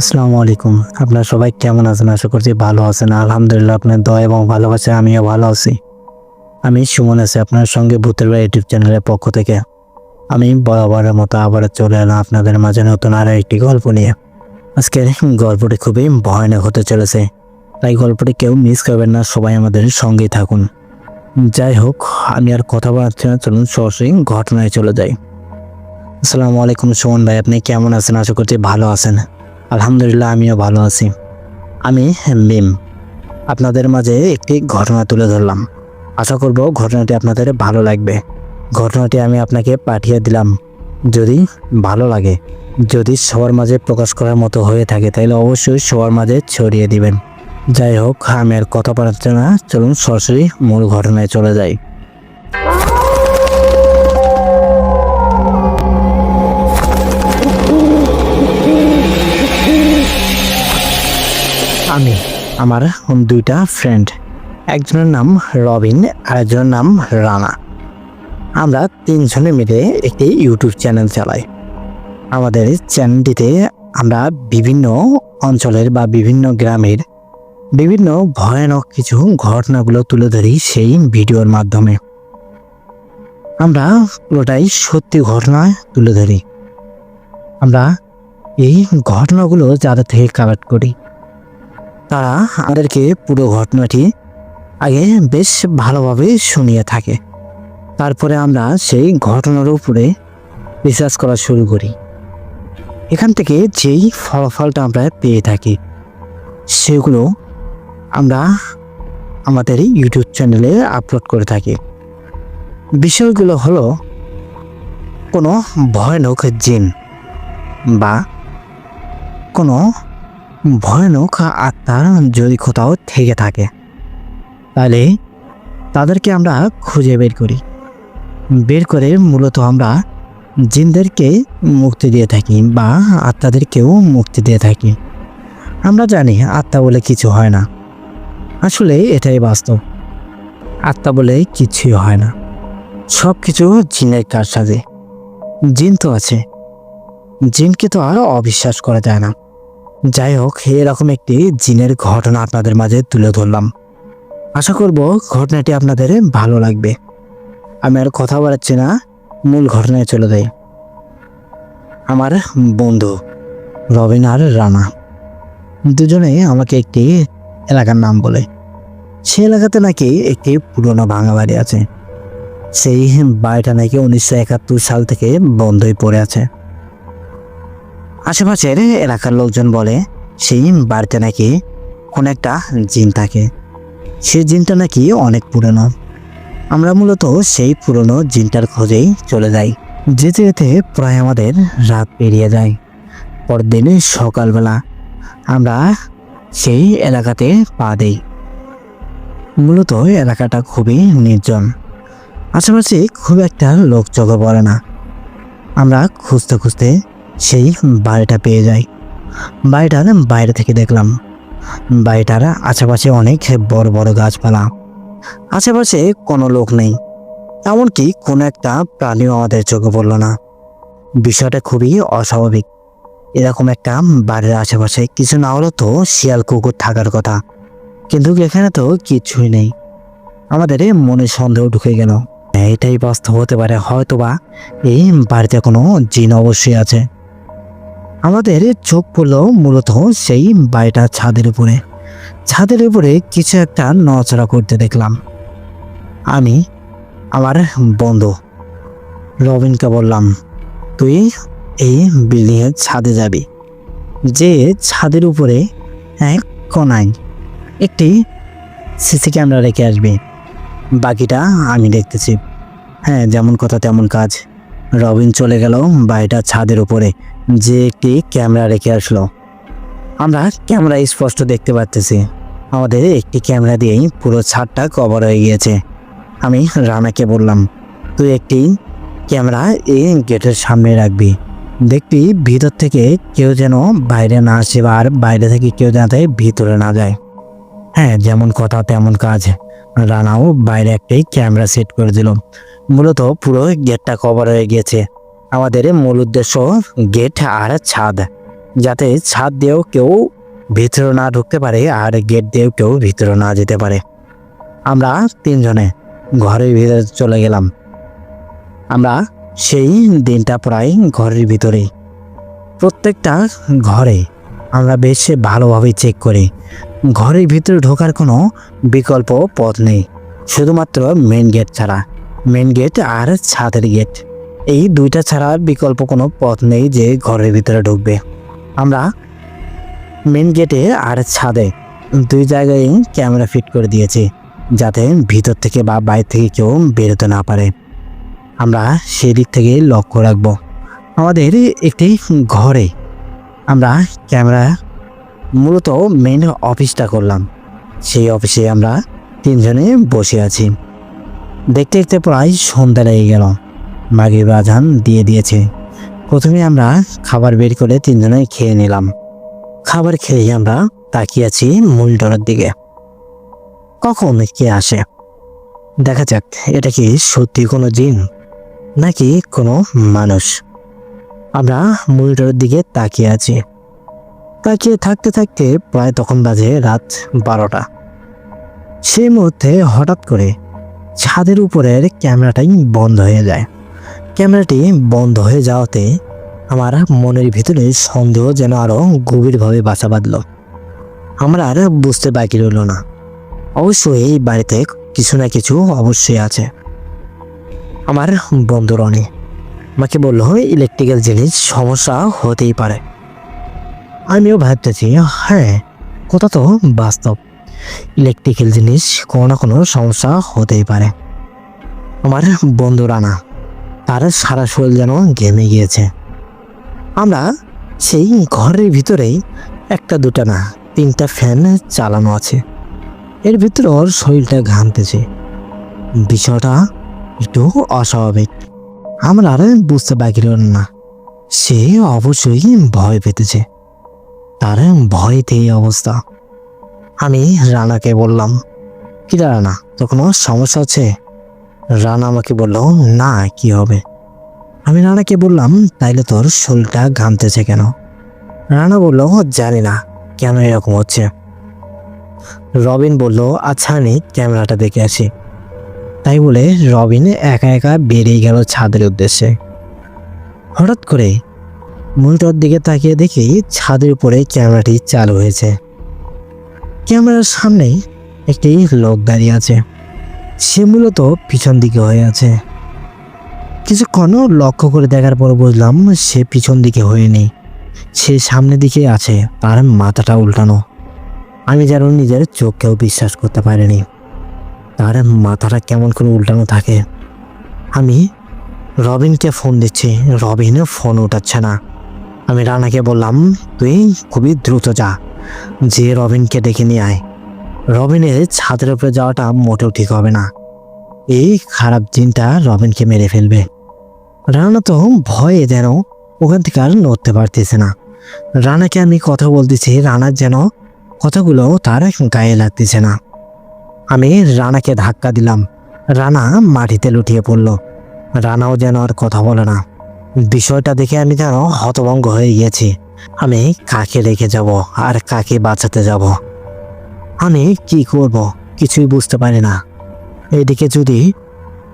আসসালামু আলাইকুম। আপনারা সবাই কেমন আছেন? আশা করছি ভালো আছেন। আলহামদুলিল্লাহ, আপনার দয়া এবং ভালোবাসা, আমিও ভালো আছি। আমি সুমন আছি আপনার সঙ্গে ভূতের বাড়ি ইউটিউব চ্যানেলের পক্ষ থেকে। আমি বরাবরের মতো আবার চলে এলাম আপনাদের মাঝে নতুন আরও একটি গল্প নিয়ে। আজকের গল্পটি খুবই ভয়ানক হতে চলেছে। তাই গল্পটি কেউ মিস করবেন না, সবাই আমাদের সঙ্গেই থাকুন। যাই হোক, আমি আর কথা বলাচ্ছি না, চলুন সরাসরি ঘটনায় চলে যাই। আসসালামু আলাইকুম সুমন ভাই, আপনি কেমন আছেন? আশা করছি ভালো আছেন। আলহামদুলিল্লাহ, আমিও ভালো আছি। আমি মিম। আপনাদের মাঝে একটি ঘটনা তুলে ধরলাম। আশা করব ঘটনাটি আপনাদের ভালো লাগবে। ঘটনাটি আমি আপনাকে পাঠিয়ে দিলাম। যদি ভালো লাগে, যদি সবার মাঝে প্রকাশ করার মতো হয়ে থাকে, তাহলে অবশ্যই সবার মাঝে ছড়িয়ে দিবেন। যাই হোক, আমি আর কথা পাঠাচ্ছি না, চলুন সরাসরি মূল ঘটনায় চলে যাই। আমি। আমার দুইটা ফ্রেন্ড একজনের নাম রবিন আর একজনের নাম রানা। আমরা তিনজনে মিলে একটি ইউটিউব চ্যানেল চালাই। আমাদের চ্যানেলটিতে আমরা বিভিন্ন অঞ্চলের বা বিভিন্ন গ্রামের বিভিন্ন ভয়ানক কিছু ঘটনাগুলো তুলে ধরি সেই ভিডিওর মাধ্যমে। আমরা পুরোটাই সত্যি ঘটনা তুলে ধরি। আমরা এই ঘটনাগুলো যাদের থেকে কালেক্ট করি। তারা আমাদেরকে পুরো ঘটনাটি আগে বেশ ভালোভাবে শুনিয়ে থাকে। তারপরে আমরা সেই ঘটনার উপরে রিসার্চ করা শুরু করি। এখান থেকে যেই ফলাফলটা আমরা পেয়ে থাকি, সেগুলো আমরা আমাদের ইউটিউব চ্যানেলে আপলোড করে থাকি। বিষয়গুলো হলো কোনো ভয়ানক জিন বা কোনো ভয়ানক আত্মার যদি কোথাও থেকে থাকে। তাহলে তাদেরকে আমরা খুঁজে বের করি। বের করে মূলত আমরা জিনদেরকে মুক্তি দিয়ে থাকি বা আত্মাদেরকেও মুক্তি দিয়ে থাকি। আমরা জানি আত্মা বলে কিছু হয় না। আসলে এটাই বাস্তব। আত্মা বলে কিছুই হয় না। সব কিছু জিনের কাজ সাজে জিন তো আছে। জিনকে তো আর অবিশ্বাস করা যায় না। যাই হোক এরকম একটি জিনের ঘটনা আপনাদের মাঝে তুলে ধরলাম। আশা করব ঘটনাটি আপনাদের ভালো লাগবে। আমি আর কথা বলাচ্ছি না, মূল ঘটনায় চলে যাই। আমার বন্ধু, রবিন আর রানা। দুজনে আমাকে একটি এলাকার নাম বলে। সে এলাকাতে নাকি একটি পুরনো ভাঙা বাড়ি আছে। সেই বাড়িটা নাকি উনিশশো একাত্তর সাল থেকে বন্ধই পড়ে আছে। আশেপাশের এলাকার লোকজন বলে, সেই বাড়িতে নাকি কোন একটা জিন থাকে। সেই জিনটা নাকি অনেক পুরনো। আমরা মূলত সেই পুরনো জিনটার খোঁজেই চলে যাই। যেতে যেতে প্রায় আমাদের রাত পেরিয়ে যায়। পরের পরদিন সকালবেলা আমরা সেই এলাকাতে পা দেই। মূলত এলাকাটা খুবই নির্জন। আশেপাশে খুব একটা লোক চোখে পড়ে না। আমরা খুঁজতে খুঁজতে সেই বাড়িটা পেয়ে যাই। বাড়িটার বাইরে থেকে দেখলাম। বাড়িটার আশেপাশে অনেক বড় বড় গাছপালা। আশেপাশে কোনো লোক নেই। এমনকি কোনো একটা প্রাণীও আমাদের চোখে পড়ল না। বিষয়টা খুবই অস্বাভাবিক। এরকম একটা বাড়ির আশেপাশে কিছু না হলেও তো শিয়াল কুকুর থাকার কথা। কিন্তু এখানে তো কিছুই নেই। আমাদের মনে সন্দেহ ঢুকে গেল। এটাই বাস্তব হতে পারে, হয়তোবা এই বাড়িতে কোনো জিন অবশ্যই আছে। আমাদের চোখ পড়ল মূলত সেই বাড়িটার ছাদের উপরে। ছাদের উপরে কিছু একটা নড়াচড়া করতে দেখলাম। আমি, আমার বন্ধু, রবিনকে বললাম, তুই এই বিল্ডিংয়ের ছাদে যাবি, যে ছাদের উপরে এক কোনায় একটি সিসি ক্যামেরা রেখে আসবি। বাকিটা আমি দেখতেছি। হ্যাঁ যেমন কথা তেমন কাজ। রবিন চলে গেল বাড়িটা ছাদের উপরে। যে একটি ক্যামেরা রেখে আসলো। আমরা ক্যামেরা স্পষ্ট দেখতে পাচ্তেছি আমাদের একটি ক্যামেরা দিয়েই পুরো ছাদটা কভার হয়ে গিয়েছে। আমি রানাকে বললাম, তুই একটি ক্যামেরা এই গেটের সামনে রাখবি। দেখবি ভিতর থেকে কেউ যেন বাইরে না আসে বা আর বাইরে থেকে কেউ যাতে ভিতরে না যায়। হ্যাঁ যেমন কথা তেমন কাজ। রানাও বাইরে একটি ক্যামেরা সেট করে দিল। মূলত পুরো গেটটা কভার হয়ে গিয়েছে। আমাদের মূল উদ্দেশ্য গেট আর ছাদ, যাতে ছাদ দিয়েও কেউ ভিতরে না ঢুকতে পারে আর গেট দিয়েও কেউ ভিতরে না যেতে পারে। আমরা তিনজনে ঘরের ভিতরে চলে গেলাম। আমরা সেই দিনটা প্রায় ঘরের ভিতরেই। প্রত্যেকটা ঘরে আমরা বেশ ভালোভাবে চেক করি। ঘরের ভিতরে ঢোকার কোনো বিকল্প পথ নেই। শুধুমাত্র মেন গেট ছাড়া। মেন গেট আর ছাদের গেট এই দুইটা ছাড়া বিকল্প কোনো পথ নেই যে ঘরের ভিতরে ঢুকবে। আমরা মেন গেটে আর ছাদে দুই জায়গায় ক্যামেরা ফিট করে দিয়েছি, যাতে ভিতর থেকে বা বাইরে থেকে কেউ বেরোতে না পারে। আমরা সেদিক থেকে লক্ষ্য রাখব। আমাদের একটি ঘরে আমরা ক্যামেরা মূলত মেন অফিসটা করলাম। সেই অফিসে আমরা তিনজনে বসে আছি। দেখতে দেখতে প্রায় সন্ধ্যা লেগে গেল। মাগির বাজান দিয়ে দিয়েছে। প্রথমে আমরা খাবার বের করে তিনজনে খেয়ে নিলাম। খাবার খেয়ে আমরা তাকিয়ে আছি মনিটরের দিকে। কখন কে আসে? দেখা যাক, এটা কি সত্যি কোনো জিন, নাকি কোনো মানুষ? আমরা মূল মনিটরের দিকে তাকিয়ে আছি। তাকিয়ে থাকতে থাকতে প্রায় তখন বাজে রাত বারোটা। সেই মুহূর্তে হঠাৎ করে ছাদের উপরের ক্যামেরাটাই বন্ধ হয়ে যায়। ক্যামেরাটি বন্ধ হয়ে যাওয়াতে আমার মনের ভিতরে সন্দেহ যেন আরও গভীরভাবে বাসা বাঁধল। আমার আর বুঝতে বাকি রইল না। অবশ্যই এই বাড়িতে কিছু না কিছু অবশ্যই আছে। আমার বন্ধু রনি আমাকে বলল, ইলেকট্রিক্যাল জিনিস সমস্যা হতেই পারে। আমিও ভাবতেছি হ্যাঁ কথা তো বাস্তব। ইলেকট্রিক্যাল জিনিস কোনো না কোনো সমস্যা হতেই পারে। আমার বন্ধু রানা তার সারা শরীর যেন ঘেমে গিয়েছে। আমরা সেই ঘরের ভিতরেই একটা দুটা না তিনটা ফ্যান চালানো আছে। এর ভিতরে ওর শরীরটা ঘামতেছে। বিষয়টা একটু অস্বাভাবিক। আমরা আর বুঝতে রইল না। সে অবশ্যই ভয় পেতেছে। তার ভয়তে এই অবস্থা। আমি রানাকে বললাম, কি রানা, তোর কোনো সমস্যা আছে রানা আমাকে বলল না, কি হবে? আমি রানাকে বললাম, তাইলে তোর শরীরটা ঘামতেছে কেন? রানা বলল জানি না, কেন এরকম হচ্ছে? রবিন বলল আচ্ছা আমি ক্যামেরাটা দেখে আসি। তাই বলে রবিন একা একা বেরিয়ে গেল ছাদের উদ্দেশ্যে। হঠাৎ করে মনিটর দিকে তাকিয়ে দেখি ছাদের উপরে ক্যামেরাটি চালু হয়েছে। ক্যামেরার সামনেই একটি লোক দাঁড়িয়ে আছে। সে মূলত পিছন দিকে হয়ে আছে। কিছুক্ষণ লক্ষ্য করে দেখার পর বুঝলাম সে পিছন দিকে হয়ে নেই সে সামনের দিকে আছে, তার মাথাটা উল্টানো। আমি যেন নিজের চোখকেও বিশ্বাস করতে পারিনি। তার মাথাটা কেমন করে উল্টানো থাকে। আমি রবিনকে ফোন দিচ্ছি, রবিন ফোন উঠাচ্ছে না। আমি রানাকে বললাম, তুই খুবই দ্রুত যা, যে রবিনকে ডেকে নিয়ে আয়। রবিনের ছাদের উপরে যাওয়াটা মোটেও ঠিক হবে না। এই খারাপ দিনটা রবিনকে মেরে ফেলবে। রানা তো ভয়ে যেন ওখান থেকে আর নড়তে পারতেছে না। রানাকে আমি কথা বলতেছি, রানার যেন কথাগুলো তার গায়ে লাগতেছে না। আমি রানাকে ধাক্কা দিলাম। রানা মাটিতে লুটিয়ে পড়ল। রানাও যেন আর কথা বলে না। বিষয়টা দেখে আমি যেন হতভঙ্গ হয়ে গিয়েছি। আমি কাকে রেখে যাব আর কাকে বাঁচাতে যাব? আমি কি করব? কিছুই বুঝতে পারি না। এদিকে যদি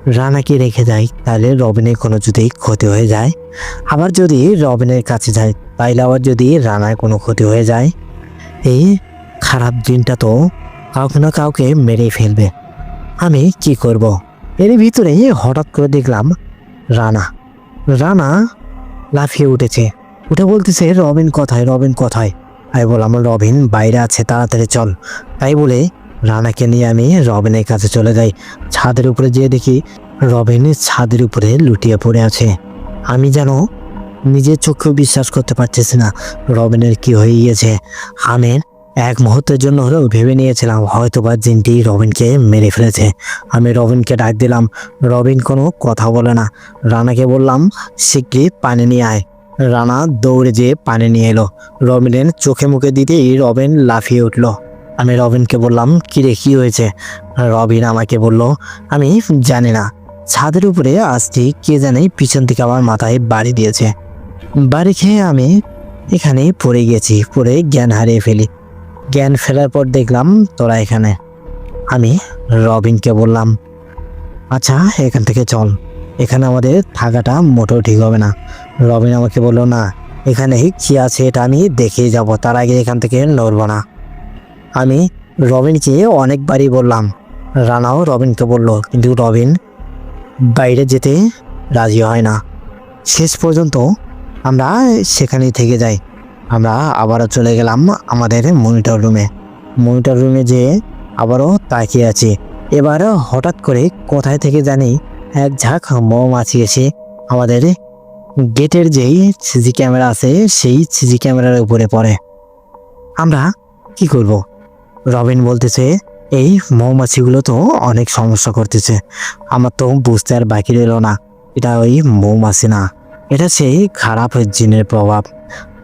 রানাকে রেখে যাই, তাহলে রবিনের কোনো যদি ক্ষতি হয়ে যায়। আবার যদি রবিনের কাছে যাই তাইলে আবার যদি রানার কোনো ক্ষতি হয়ে যায়। এই খারাপ দিনটা তো কাউকে না কাউকে মেরেই ফেলবে। আমি কি করব? এর ভিতরে হঠাৎ করে দেখলাম রানা। রানা লাফিয়ে উঠেছে। উঠে বলতেছে, রবিন কথায়? রবিন কোথায়? আমি বললাম রবিন, বাইরে আছে, তাড়াতাড়ি চল। তাই বলে রানাকে নিয়ে আমি রবিনের কাছে চলে যাই। ছাদের উপরে যেয়ে দেখি রবিন ছাদের উপরে লুটিয়ে পড়ে আছে। আমি যেন নিজের চোখেও বিশ্বাস করতে পারতেছি না রবিনের কি হয়ে গিয়েছে। আমি এক মুহূর্তের জন্য হলেও ভেবে নিয়েছিলাম হয়তো বা জিনটি রবিনকে মেরে ফেলেছে। আমি রবিনকে ডাক দিলাম, রবিন কোনো কথা বলে না। রানাকে বললাম, শিগগিরই পানি নিয়ে আয়। রানা দৌড়ে যেয়ে পানি নিয়ে এলো। রবিনের চোখে মুখে দিতেই রবিন লাফিয়ে উঠল। আমি রবিনকে বললাম, কিরে, কি হয়েছে? রবিন আমাকে বলল, আমি জানি না। ছাদের উপরে আসছি কে জানে পিছন থেকে আমার মাথায় বাড়ি দিয়েছে। বাড়ি খেয়ে আমি এখানে পড়ে গেছি, পড়ে জ্ঞান হারিয়ে ফেলি। জ্ঞান ফেরার পর দেখলাম তোরা এখানে। আমি রবিনকে বললাম আচ্ছা এখান থেকে চল। এখানে আমাদের থাকাটা মোটেও ঠিক হবে না। রবিন আমাকে বলল, না, এখানে কি আছে এটা আমি দেখে যাব। তার আগে এখান থেকে নড়বো না। আমি রবিনকে অনেকবারই বললাম। রানাও রবিনকে বলল, কিন্তু রবিন, বাইরে যেতে রাজি হয় না। শেষ পর্যন্ত আমরা সেখানেই থেকে যাই। আমরা আবারও চলে গেলাম আমাদের মনিটর রুমে। মনিটর রুমে যেয়ে আবারও তাকিয়ে আছি। এবার হঠাৎ করে কোথায় থেকে জানি এক ঝাঁক মৌমাছি এসে আমাদের গেটের যেই সিজি ক্যামেরা আছে, সেই সিজি ক্যামেরার উপরে পড়ে। আমরা কি করব? রবিন বলতেছে, এই মৌমাছিগুলো তো অনেক সমস্যা করতেছে। আমার তো বুঝতে আর বাকি রইল না। এটা ওই মৌমাছি না। এটা সেই খারাপ জিনের প্রভাব।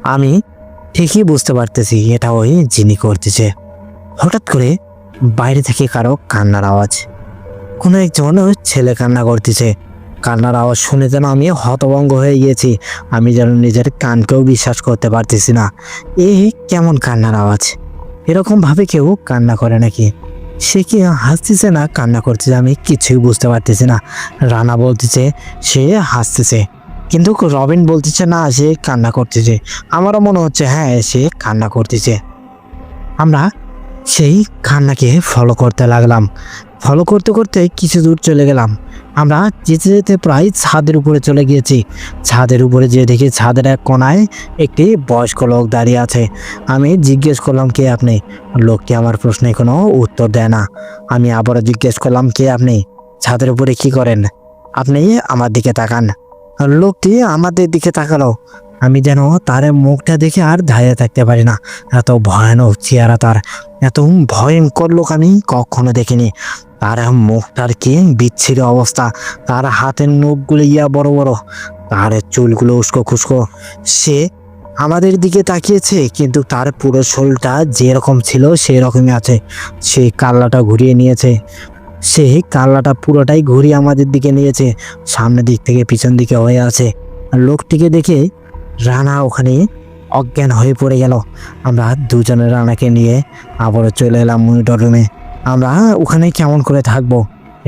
আমি ঠিকই বুঝতে পারতেছি এটা ওই জিনি করতেছে। হঠাৎ করে বাইরে থেকে কারও কান্নার আওয়াজ। কোনো একজন ছেলে কান্না করতেছে। কান্নার আওয়াজ শুনে যেন আমি হতভঙ্গ হয়ে গিয়েছি। আমি যেন নিজের কানকেও বিশ্বাস করতে পারতেছি না। এই কেমন কান্নার আওয়াজ? এরকম ভাবে কেউ কান্না করে নাকি? সে কি হাসতেছে না কান্না করতেছে আমি কিছুই বুঝতে পারতেছি না। রানা বলতেছে, সে হাসতেছে। কিন্তু রবিন বলতেছে, না, সে কান্না করতেছে। আমারও মনে হচ্ছে হ্যাঁ সে কান্না করতেছে। আমরা সেই কান্নাকে ফলো করতে লাগলাম। ফলো করতে করতে কিছু দূর চলে গেলাম। আমরা যেতে যেতে প্রায় ছাদের উপরে চলে গিয়েছি। ছাদের উপরে যেয়ে দেখি ছাদের এক কোনায় একটি বয়স্ক লোক দাঁড়িয়ে আছে। আমি জিজ্ঞেস করলাম, কে আপনি? লোকটি আমার প্রশ্নে কোনো উত্তর দেয় না। আমি আবারও জিজ্ঞেস করলাম, কে আপনি? ছাদের উপরে কি করেন? আপনি আমার দিকে তাকান। লোকটি আমাদের দিকে তাকালো। আমি যেন তার মুখটা দেখে আর দাঁড়িয়ে থাকতে পারি না। এত ভয়ানক চেহারা তার। এত ভয়ঙ্কর লোক আমি কখনো দেখিনি। তার মুখটার কি বিচ্ছিরি অবস্থা? তার হাতের নখগুলো ইয়া বড় বড়। তার চুলগুলো উস্কো খুস্কো। সে আমাদের দিকে তাকিয়েছে, কিন্তু তার পুরো শরীরটা যেরকম ছিল সেই রকমই আছে। সে কাল্লাটা ঘুরিয়ে নিয়েছে। সে কাল্লাটা পুরোটাই ঘুরিয়ে আমাদের দিকে নিয়েছে। সামনের দিক থেকে পিছন দিকে হয়ে আছে। লোকটিকে দেখে রানা ওখানে অজ্ঞান হয়ে পড়ে গেল। আমরা দুজনে রানাকে নিয়ে আবারও চলে এলাম মনিটর রুমে। আমরা ওখানে কেমন করে থাকব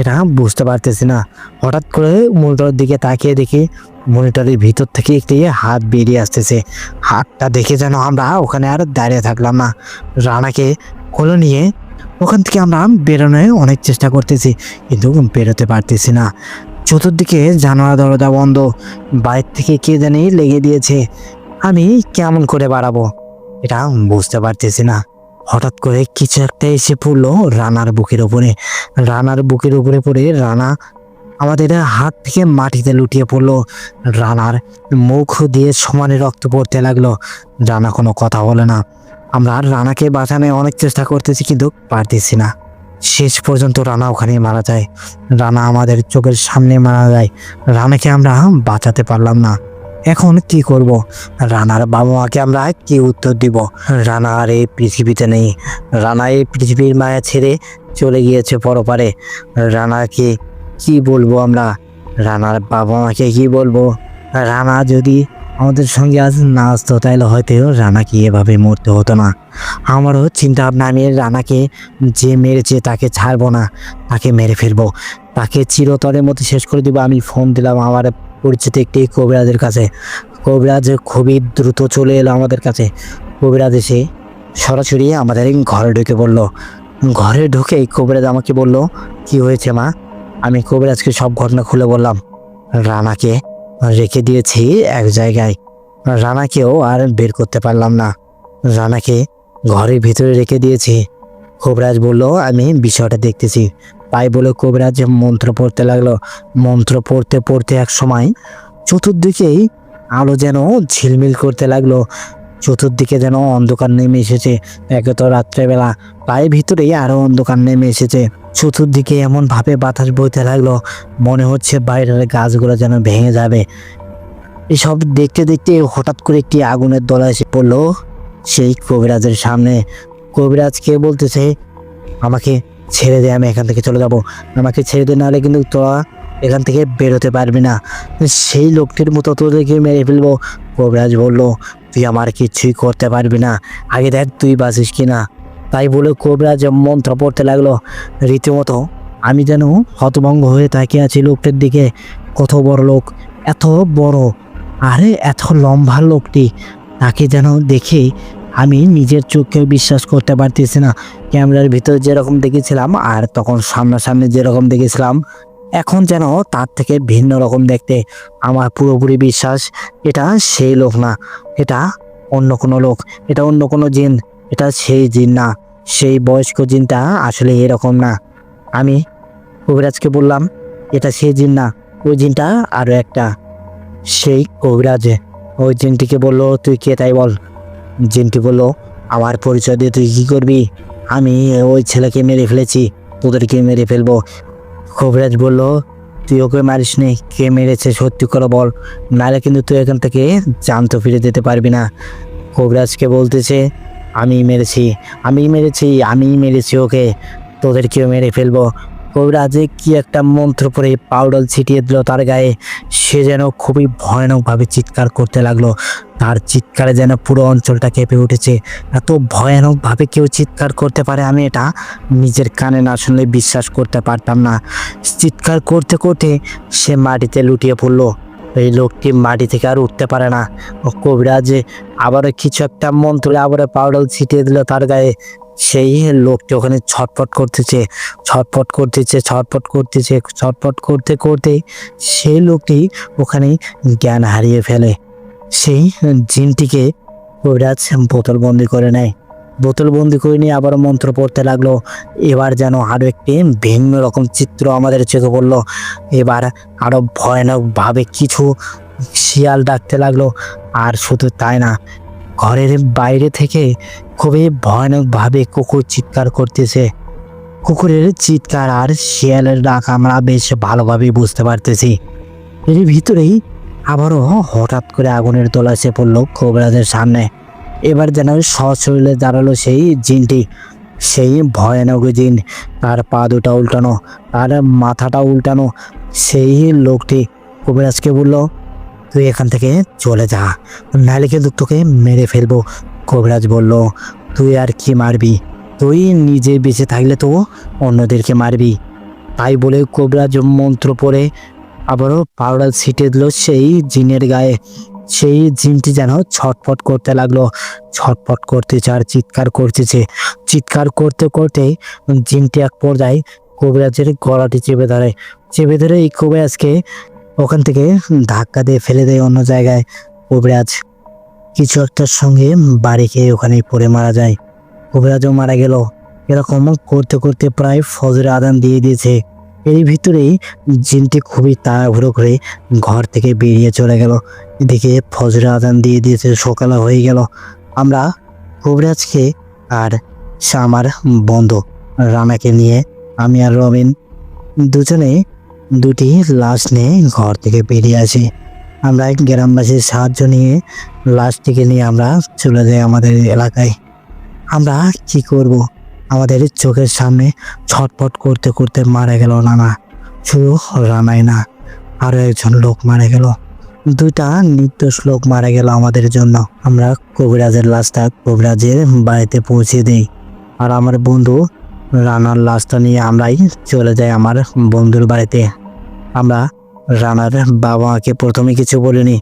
এটা বুঝতে পারতেছি না। হঠাৎ করে মনিটরের দিকে তাকিয়ে দেখি মনিটরের ভিতর থেকে একটি হাত বেরিয়ে আসতেছে। হাতটা দেখে যেন আমরা ওখানে আর দাঁড়িয়ে থাকলাম না। রানাকে কোলে নিয়ে ওখান থেকে আমরা বেরোনোর অনেক চেষ্টা করতেছি, কিন্তু বেরোতে পারতেছি না। চতুর্দিকে জানালা, দরজা বন্ধ। বাইরে থেকে কে জানি লেগে দিয়েছে, আমি কেমন করে বাড়াবো এটা বুঝতে পারতেছি না। হঠাৎ করে কিছু একটা এসে পড়ল রানার বুকের উপরে রানার বুকের উপরে পড়ে রানা আমাদের হাত থেকে মাটিতে লুটিয়ে পড়ল। রানার মুখ দিয়ে সমানে রক্ত পড়তে লাগল। রানা কোনো কথা বলে না। আমরা রানাকে বাঁচানোর অনেক চেষ্টা করতেছি কিন্তু পারতেছি না। শেষ পর্যন্ত রানা ওখানে মারা যায়। রানা আমাদের চোখের সামনে মারা যায়। রানাকে আমরা বাঁচাতে পারলাম না। এখন কি করব? রানার বাবা মাকে আমরা কি উত্তর দিব? রানা আর এই পৃথিবীতে নেই। রানা এই পৃথিবীর মায়া ছেড়ে চলে গিয়েছে পরপারে। রানাকে কি বলব আমরা? রানার বাবা মাকে কি বলব? রানা যদি আমাদের সঙ্গে আজ না আসতো, তাহলে হয়তো রানাকে এভাবে মরতে হতো না। আমারও চিন্তা ভাবনা আমি রানাকে যে মেরেছে তাকে ছাড়বো না, তাকে মেরে ফেলব। তাকে চিরতরের মতো শেষ করে দিব। আমি ফোন দিলাম আমার পরিচিত একটি কবিরাজের কাছে। কবিরাজ খুবই দ্রুত চলে এলো আমাদের কাছে। কবিরাজ এসে সরাসরি আমাদের ঘরে ঢুকে পড়ল। ঘরে ঢুকেই কবিরাজ আমাকে বলল, কি হয়েছে মা? আমি কবিরাজকে সব ঘটনা খুলে বললাম। রানাকে রেখে দিয়েছি এক জায়গায়। রানাকেও আর বের করতে পারলাম না। রানাকে ঘরের ভিতরে রেখে দিয়েছি। কবিরাজ বলল, আমি বিষয়টা দেখতেছি। তাই বলে কবিরাজ মন্ত্র পড়তে লাগল, মন্ত্র পড়তে পড়তে এক সময় চতুর্দিকেই আলো যেন ঝিলমিল করতে লাগল। চতুর্দিকে যেন অন্ধকার নেমে এসেছে। একে তো রাত্রেবেলা পায়ের ভিতরেই আরও অন্ধকার নেমে এসেছে। চতুর্দিকে এমন ভাবে বাতাস বইতে লাগল, মনে হচ্ছে বাইরের গাছগুলো যেন ভেঙে যাবে। এসব দেখতে দেখতে হঠাৎ করে একটি আগুনের দলা এসে পড়ল সেই কবিরাজের সামনে। কবিরাজকে বলতেছে, আমাকে ছেড়ে দে, আমি এখান থেকে চলে যাব। আমাকে ছেড়ে দে, নাহলে কিন্তু তোরা এখান থেকে বেরোতে পারবি না। সেই লোকটির মতো তোদেরকে মেরে ফেলব, কবিরাজ বলল, তুই আমার কিচ্ছুই করতে পারবি না। আগে দেখ তুই বাঁচিস কি না তাই বলে কবিরাজ মন্ত্র পড়তে লাগল। রীতিমতো আমি যেন হতভঙ্গ হয়ে তাকিয়ে আছি লোকটির দিকে। কত বড় লোক, এত বড়, আরে এত লম্বা লোকটি, তাকে যেন দেখে আমি নিজের চোখকে বিশ্বাস করতে পারতেছি না। ক্যামেরার ভিতর যেরকম দেখেছিলাম আর তখন সামনাসামনি যেরকম দেখেছিলাম, এখন যেন তার থেকে ভিন্ন রকম দেখতে। আমার পুরোপুরি বিশ্বাস, এটা সেই লোক না, এটা অন্য কোনো লোক, এটা অন্য কোনো জিন, এটা সেই জিন না, সেই বয়স্ক জিনটা আসলে এরকম না। আমি কবিরাজকে বললাম, এটা সেই জিন না, ওই জিনটা আরও একটা, সেই কবিরাজ। ওই জিনটিকে বলল, তুই কে তাই বল? জিনটি বলল, আমার পরিচয় দিয়ে তুই কী করবি? আমি ওই ছেলেকে মেরে ফেলেছি, তোদেরকে মেরে ফেলব। কবিরাজ বলল, তুই ওকে মারিস নি, কে মেরেছে সত্যি করে বল, নাহলে কিন্তু তুই এখান থেকে জানতো ফিরে যেতে পারবি না। কবিরাজকে বলতেছে আমি মেরেছি আমি মেরেছি আমি মেরেছি ওকে, তোদেরকেও মেরে ফেলব। কবিরাজে কি একটা মন্ত্র পরে পাউডার ছিটিয়ে দিল তার গায়ে? সে যেন খুবই ভয়ানকভাবে চিৎকার করতে লাগল। তার চিৎকারে যেন পুরো অঞ্চলটা কেঁপে উঠেছে। এত ভয়ানকভাবে কেউ চিৎকার করতে পারে আমি এটা নিজের কানে না শুনলে বিশ্বাস করতে পারতাম না। চিৎকার করতে করতে সে মাটিতে লুটিয়ে পড়ল। এই লোকটি মাটি থেকে আর উঠতে পারে না। কবিরাজ, আবারও কিছু একটা মন্ত্রে আবারও পাউডার ছিটিয়ে দিল তার গায়ে। সেই লোকটি ওখানে ছটফট করতেছে ছটফট করতেছে ছটফট করতেছে, ছটফট করতে করতে সেই লোকটি ওখানে জ্ঞান হারিয়ে ফেলে। সেই জিনটিকে কবিরাজ বোতলবন্দি করে নেয়। বোতলবন্দি করে নিয়ে আবার মন্ত্র পড়তে লাগল। এবার যেন আরও একটি ভিন্ন রকম চিত্র আমাদের চোখে পড়ল। এবার আরও ভয়ানকভাবে কিছু শিয়াল ডাকতে লাগল। আর শুধু তাই না, ঘরের বাইরে থেকে খুবই ভয়ানকভাবে কুকুর চিৎকার করতেছে। কুকুরের চিৎকার আর শিয়ালের ডাক আমরা বেশ ভালোভাবেই বুঝতে পারতেছি। এর ভিতরেই আবারও হঠাৎ করে আগুনের তোলা এসে পড়ল কবিরাজের সামনে। এবার যেন সশরীরে দাঁড়াল সেই জিনটি। সেই ভয়ানক জিন। তার পা দুটা উল্টানো, তার মাথাটা উল্টানো। সেই লোকটি কবিরাজকে বলল, তুই এখান থেকে চলে যা নাহলে কিন্তু তোকে মেরে ফেলব। কবিরাজ বলল, তুই আর কি মারবি? তুই নিজে বেঁচে থাকলে তো অন্যদেরকে মারবি। তাই বলে কবিরাজ মন্ত্র পড়ে আবারও পাউডার ছিটে দিল সেই জিনের গায়ে। সেই জিনটি যেন ছটফট করতে লাগল। ছটফট করতেছে আর চিৎকার করতেছে চিৎকার করতে করতে জিনটি এক পর্যায়ে কবিরাজের গলাটি চেপে ধরে। চেপে ধরে এই কবিরাজকে ওখান থেকে ধাক্কা দিয়ে ফেলে দেয় অন্য জায়গায়। কবিরাজ কিছু একটার সঙ্গে বাড়ি খেয়ে ওখানেই পড়ে মারা যায়। কবিরাজও মারা গেল। এরকম করতে করতে প্রায় ফজরে আদান দিয়ে দিয়েছে। এর ভিতরেই জিনটি খুবই তাড়াহুড়ো করে ঘর থেকে বেরিয়ে চলে গেল। এদিকে ফজরে আদান দিয়ে দিয়েছে সকালে হয়ে গেল। আমরা কবিরাজকে আর আমার বন্ধু রানাকে নিয়ে, আমি আর রবিন দুজনে দুটি লাশ নিয়ে ঘর থেকে বেরিয়ে আসি। আমরা গ্রামবাসীর সাহায্য নিয়ে লাশটিকে নিয়ে আমরা চলে যাই আমাদের এলাকায়। আমরা কি করব? আমাদের চোখের সামনে ছটফট করতে করতে মারা গেল রানা শুধু রানাই না আরও একজন লোক মারা গেল। দুইটা নির্দোষ লোক মারা গেল আমাদের জন্য। আমরা কবিরাজের লাশটা কবিরাজের বাড়িতে পৌঁছে দিই। আর আমার বন্ধু রানার লাশটা নিয়ে আমরাই চলে যাই আমার বন্ধুর বাড়িতে। আমরা রানার বাবা মাকে প্রথমে কিছু বলিনি।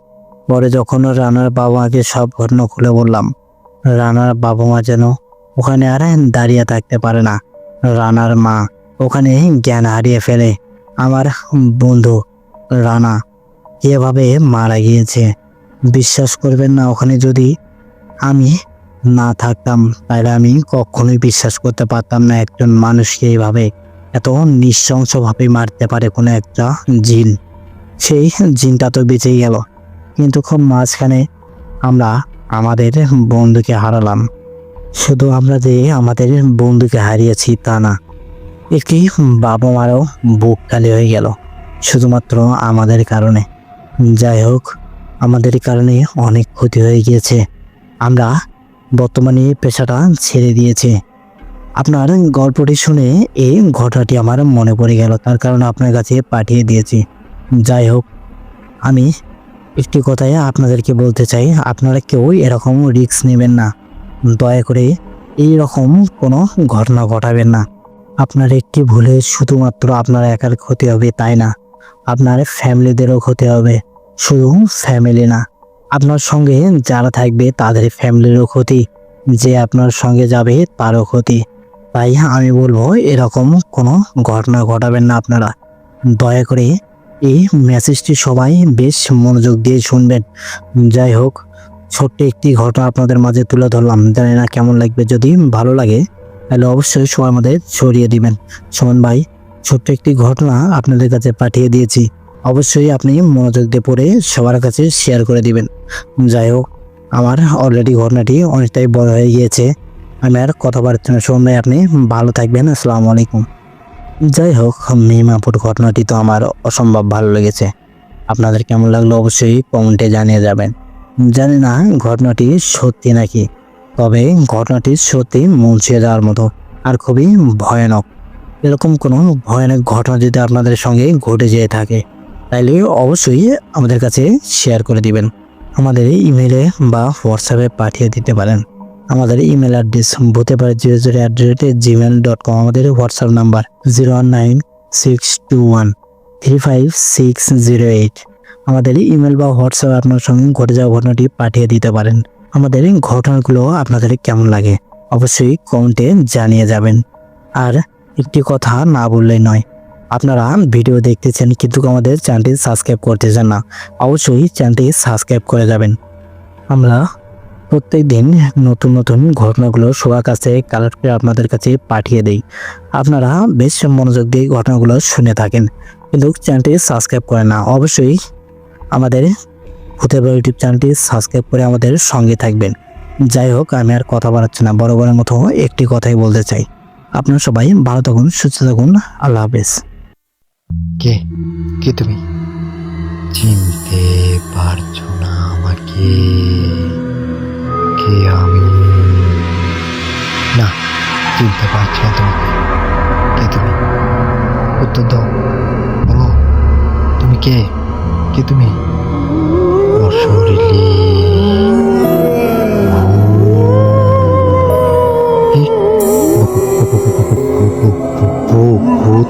পরে যখন রানার বাবা মাকে সব ঘটনা খুলে বললাম, রানার বাবা মা যেন ওখানে আর দাঁড়িয়ে থাকতে পারে না। রানার মা ওখানে জ্ঞান হারিয়ে ফেলে। আমার বন্ধু রানা এভাবে মারা গিয়েছে। বিশ্বাস করবেন না, ওখানে যদি আমি না থাকতাম, তাহলে আমি কখনোই বিশ্বাস করতে পারতাম না একজন মানুষকে এইভাবে এত নৃশংসভাবে মারতে পারে কোনো একটা জিন। সেই জিনটা তো বেঁচেই গেল। কিন্তু খুব মাঝখানে আমরা আমাদের বন্ধুকে হারালাম। শুধু আমরা যে আমাদের বন্ধুকে হারিয়েছি তা না একটি বাবা মারও বুক খালি হয়ে গেল, শুধুমাত্র আমাদের কারণে। যাই হোক, আমাদের কারণে অনেক ক্ষতি হয়ে গিয়েছে। আমরা বর্তমানে পেশাটা ছেড়ে দিয়েছি। আপনার গল্পটি শুনে এই ঘটনাটি আমার মনে পড়ে গেল, তার কারণে আপনার কাছে পাঠিয়ে দিয়েছি। যাই হোক, আমি একটি কথায় আপনাদেরকে বলতে চাই, আপনারা কেউ এরকম রিস্ক নেবেন না। দয়া করে এই রকম কোনো ঘটনা ঘটাবেন না। আপনার একটি ভুলে শুধুমাত্র আপনার একার ক্ষতি হবে তাই না? আপনার ফ্যামিলিদেরও ক্ষতি হবে। শুধু ফ্যামিলি না, আপনার সঙ্গে যারা থাকবে তাদের ফ্যামিলিরও ক্ষতি, যে আপনার সঙ্গে যাবে তারও ক্ষতি। তাই আমি বলব, এরকম কোনো ঘটনা ঘটাবেন না আপনারা। দয়া করে এই মেসেজটি সবাই বেশ মনোযোগ দিয়ে শুনবেন। যাই হোক ছোট্ট একটি ঘটনা আপনাদের মাঝে তুলে ধরলাম। জানি না কেমন লাগবে, যদি ভালো লাগে, তাহলে অবশ্যই সবার মধ্যে ছড়িয়ে দিবেন। সুমন ভাই, ছোট্ট একটি ঘটনা আপনাদের কাছে পাঠিয়ে দিয়েছি। অবশ্যই আপনি মনোযোগ দিয়ে পড়ে সবার কাছে শেয়ার করে দিবেন। যাই হোক, আমার অলরেডি ঘটনাটি অনেকটাই বড় হয়ে গিয়েছে। আমি আর কথা বাড়ছি না। সুমন ভাই, আপনি ভালো থাকবেন। আসসালামু আলাইকুম। যাই হোক মিমাপুর ঘটনাটি তো আমার অসম্ভব ভালো লেগেছে। আপনাদের কেমন লাগল অবশ্যই কমেন্টে জানিয়ে যাবেন। জানি না ঘটনাটি সত্যি নাকি, তবে ঘটনাটি সত্যি মুছিয়ে যাওয়ার মতো আর খুবই ভয়ানক। এরকম কোনো ভয়ানক ঘটনা যদি আপনাদের সঙ্গে ঘটে যেয়ে থাকে, তাইলে অবশ্যই আমাদের কাছে শেয়ার করে দিবেন। আমাদের ইমেলে বা হোয়াটসঅ্যাপে পাঠিয়ে দিতে পারেন। আমাদের ইমেল অ্যাড্রেস হতে পারে zero zero at rate Gmail dot com, আমাদের WhatsApp number zero one nine six two one three five six zero eight. আমাদের ইমেল বা হোয়াটসঅ্যাপে আপনার সঙ্গে ঘটে যাওয়া ঘটনাটি পাঠিয়ে দিতে পারেন। আমাদের ঘটনাগুলো আপনাদের কেমন লাগে, অবশ্যই কমেন্টে জানিয়ে যাবেন। আর একটি কথা না বললেই নয়, আপনারা ভিডিও দেখতেছেন কিন্তু আমাদের চ্যানেলটি সাবস্ক্রাইব করতেছেন না, অবশ্যই চ্যানেলটি সাবস্ক্রাইব করে যাবেন। আমরা প্রত্যেক দিন নতুন নতুন ঘটনাগুলো সবার কাছে কালেক্ট করে আপনাদের কাছে পাঠিয়ে দেই। আপনারা বেশ মনোযোগ দিয়ে ঘটনাগুলো শুনে থাকেন, কিন্তু চ্যানেলটি সাবস্ক্রাইব করে না, অবশ্যই আমাদের ভূতের বড় ইউটিউব চ্যানেলটি সাবস্ক্রাইব করে আমাদের সঙ্গে থাকবেন। যাই হোক, আমি আর কথা বাড়াচ্ছি না, বড় মতো একটি কথাই বলতে চাই। আপনারা সবাই ভালো থাকুন, সুস্থ থাকুন, আল্লাহ হাফেজ। কে? কে তুমি? চিনতে পারছ না আমাকে। কে আমি? না, চিনতে পারছি না তোমাকে। কে তুমি? উত্তর দাও। বলো, তুমি কে? কে তুমি? অশরীরী এই, ভূত,